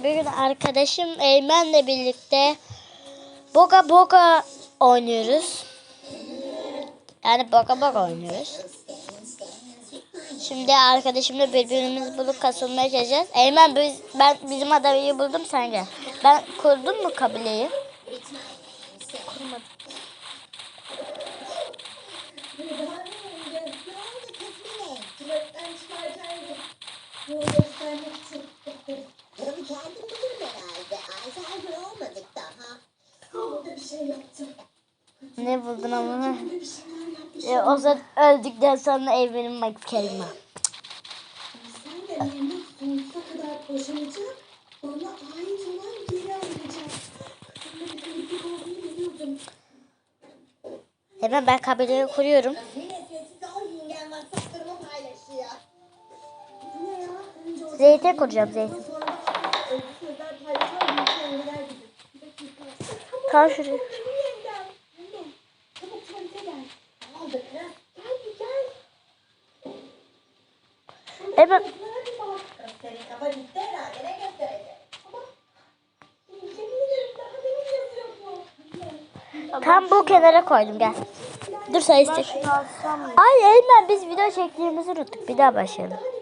Bugün arkadaşım Eymen'le birlikte Boga Boga oynuyoruz. Yani Boga Boga oynuyoruz. Şimdi arkadaşımla birbirimizi bulup kasılmaya çalışacağız. Eymen biz, ben bizim adayı buldum sen gel. Ben kurdum mu kabileyi? Kurmadım. Kendim bilirim herhalde. Alzheimer olmadık daha. Burada bir şey yaptım. Ne buldun ama? E, o zaman öldükten sonra bak kelime. Sen de Mehmet sonsuza kadar boşanacak. Bana ait olan geri alacak. Kafamda bir kritik olduğunu biliyordum. Hemen ben kabileyi kuruyorum. Orada Zeytin kuracağım zeytin. Tam şuraya. Anne. tam bu kenara koydum gel. Dur sayı çek. Ay Eymen biz video çektiğimizi unuttuk. Bir daha başlayalım.